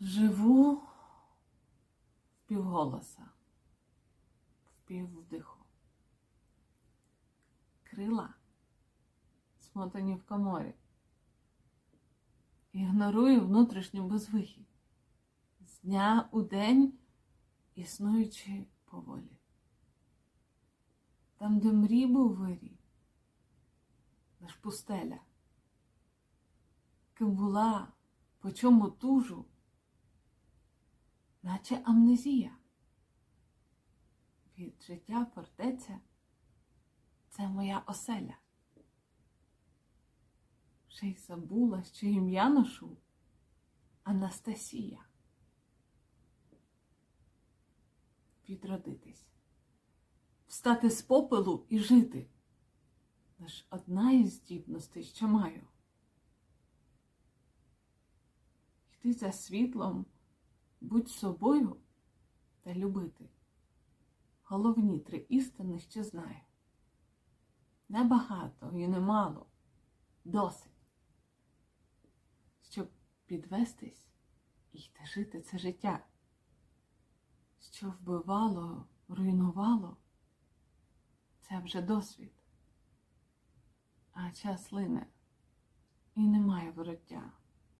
Живу впівголоса, впіввдиху. Крила смотані в коморі. Ігнорую внутрішню безвихідь. З дня у день існуючи поволі. Там, де мрій був вирій, лиш пустеля. Ким була, по чому тужу, наче амнезія. Від життя фортеця це моя оселя. Ще й забула, що ім'я ношу Анастасія. Відродитись, встати з попелу і жити. Лиш одна із здібностей, що маю. Йти за світлом, будь собою та любити. Головні три істини ще знаю. Небагато і немало, досить, щоб підвестись і йти жити це життя, що вбивало, руйнувало, це вже досвід, а час лине і немає вороття.